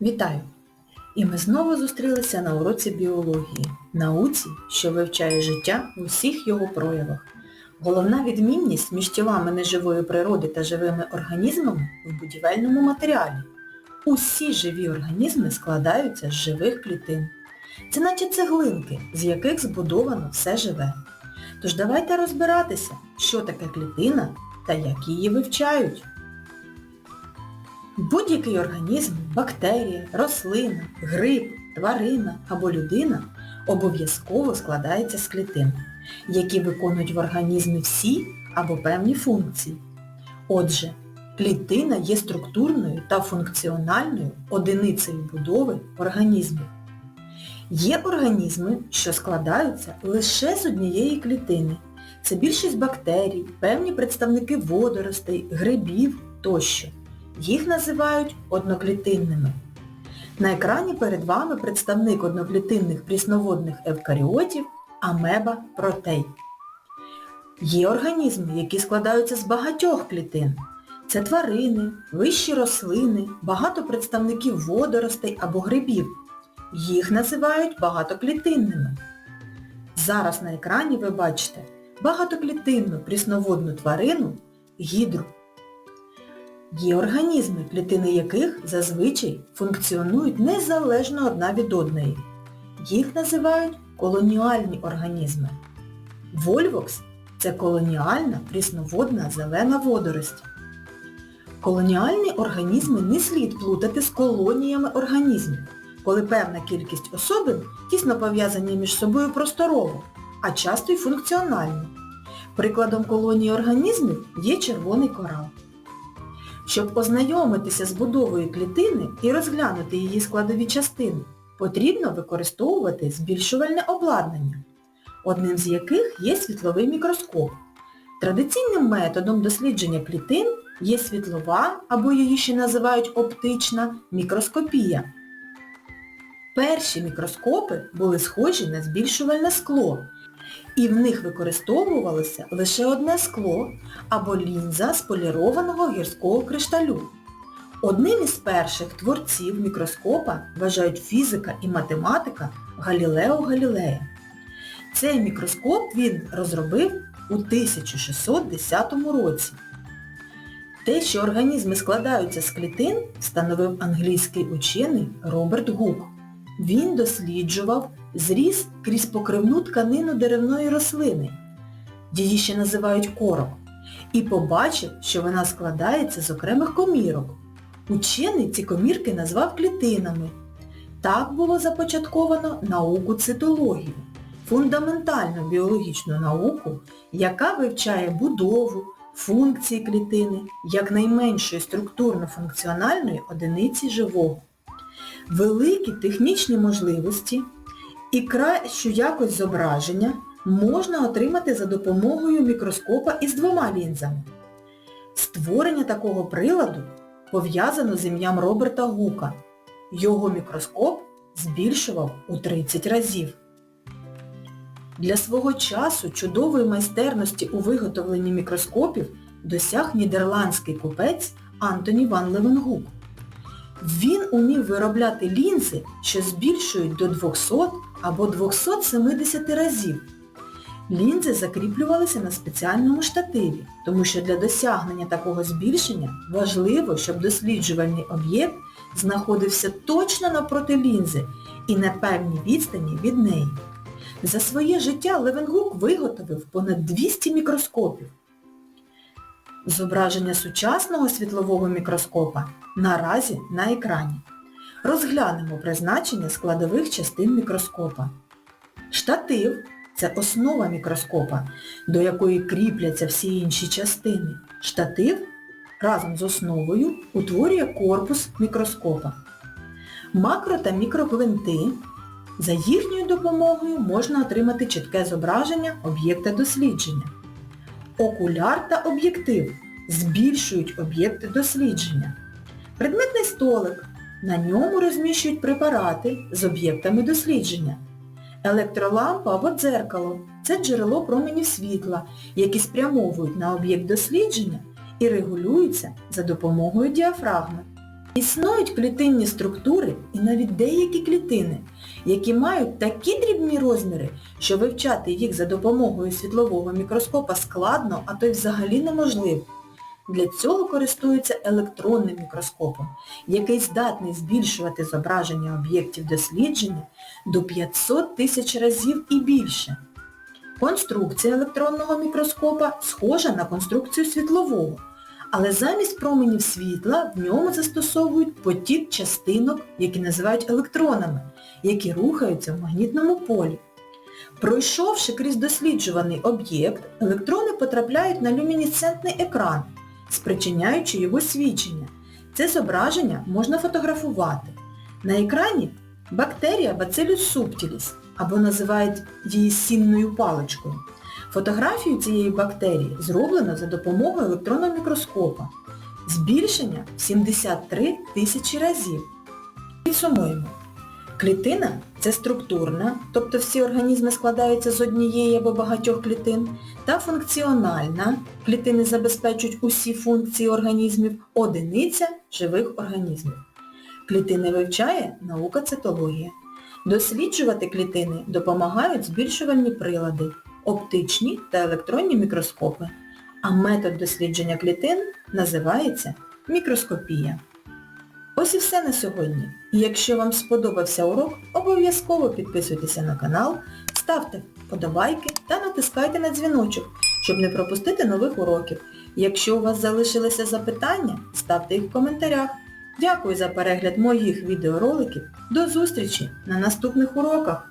Вітаю! І ми знову зустрілися на уроці біології, науці, що вивчає життя в усіх його проявах. Головна відмінність між тілами неживої природи та живими організмами в будівельному матеріалі. Усі живі організми складаються з живих клітин. Це наче цеглинки, з яких збудовано все живе. Тож давайте розбиратися, що таке клітина та як її вивчають. Будь-який організм, бактерія, рослина, гриб, тварина або людина обов'язково складається з клітин, які виконують в організмі всі або певні функції. Отже, клітина є структурною та функціональною одиницею будови організму. Є організми, що складаються лише з однієї клітини. Це більшість бактерій, певні представники водоростей, грибів тощо. Їх називають одноклітинними. На екрані перед вами представник одноклітинних прісноводних евкаріотів амеба протей. Є організми, які складаються з багатьох клітин. Це тварини, вищі рослини, багато представників водоростей або грибів. Їх називають багатоклітинними. Зараз на екрані ви бачите багатоклітинну прісноводну тварину гідру. Є організми, клітини яких зазвичай функціонують незалежно одна від одної. Їх називають колоніальні організми. Вольвокс – це колоніальна прісноводна зелена водорость. Колоніальні організми не слід плутати з колоніями організмів, коли певна кількість особин тісно пов'язані між собою просторово, а часто й функціонально. Прикладом колонії організмів є червоний корал. Щоб ознайомитися з будовою клітини і розглянути її складові частини, потрібно використовувати збільшувальне обладнання, одним з яких є світловий мікроскоп. Традиційним методом дослідження клітин є світлова, або її ще називають оптична, мікроскопія. Перші мікроскопи були схожі на збільшувальне скло, і в них використовувалося лише одне скло або лінза з полірованого гірського кришталю. Одним із перших творців мікроскопа вважають фізика і математика Галілео Галілея. Цей мікроскоп він розробив у 1610 році. Те, що організми складаються з клітин, встановив англійський учений Роберт Гук. Він досліджував зріз крізь покривну тканину деревної рослини, її ще називають корок, і побачив, що вона складається з окремих комірок. Учений ці комірки назвав клітинами. Так було започатковано науку цитологію, фундаментальну біологічну науку, яка вивчає будову, функції клітини як найменшої структурно-функціональної одиниці живого. Великі технічні можливості і кращу якість зображення можна отримати за допомогою мікроскопа із двома лінзами. Створення такого приладу пов'язано з ім'ям Роберта Гука. Його мікроскоп збільшував у 30 разів. Для свого часу чудової майстерності у виготовленні мікроскопів досяг нідерландський купець Антоні Ван Левенгук. Він умів виробляти лінзи, що збільшують до 200 або 270 разів. Лінзи закріплювалися на спеціальному штативі, тому що для досягнення такого збільшення важливо, щоб досліджувальний об'єкт знаходився точно навпроти лінзи і на певній відстані від неї. За своє життя Левенгук виготовив понад 200 мікроскопів. Зображення сучасного світлового мікроскопа наразі на екрані. Розглянемо призначення складових частин мікроскопа. Штатив це основа мікроскопа, до якої кріпляться всі інші частини. Штатив разом з основою утворює корпус мікроскопа. Макро та мікрогвинти. За їхньою допомогою можна отримати чітке зображення об'єкта дослідження. Окуляр та об'єктив збільшують об'єкти дослідження. Предметний столик. На ньому розміщують препарати з об'єктами дослідження. Електролампа або дзеркало це джерело променів світла, які спрямовують на об'єкт дослідження і регулюються за допомогою діафрагми. Існують клітинні структури і навіть деякі клітини, які мають такі дрібні розміри, що вивчати їх за допомогою світлового мікроскопа складно, а то й взагалі неможливо. Для цього користуються електронним мікроскопом, який здатний збільшувати зображення об'єктів дослідження до 500 тисяч разів і більше. Конструкція електронного мікроскопа схожа на конструкцію світлового, але замість променів світла в ньому застосовують потік частинок, які називають електронами, які рухаються в магнітному полі. Пройшовши крізь досліджуваний об'єкт, електрони потрапляють на люмінесцентний екран, спричиняючи його свічення. Це зображення можна фотографувати. На екрані бактерія Bacillus subtilis, або називають її сінною паличкою. Фотографію цієї бактерії зроблено за допомогою електронного мікроскопа. Збільшення в 73 тисячі разів. Підсумуємо. Клітина це структурна, тобто всі організми складаються з однієї або багатьох клітин, та функціональна, клітини забезпечують усі функції організмів, одиниця живих організмів. Клітини вивчає наука цитологія. Досліджувати клітини допомагають збільшувальні прилади, оптичні та електронні мікроскопи, а метод дослідження клітин називається мікроскопія. Ось і все на сьогодні. Якщо вам сподобався урок, обов'язково підписуйтеся на канал, ставте вподобайки та натискайте на дзвіночок, щоб не пропустити нових уроків. Якщо у вас залишилися запитання, ставте їх в коментарях. Дякую за перегляд моїх відеороликів. До зустрічі на наступних уроках!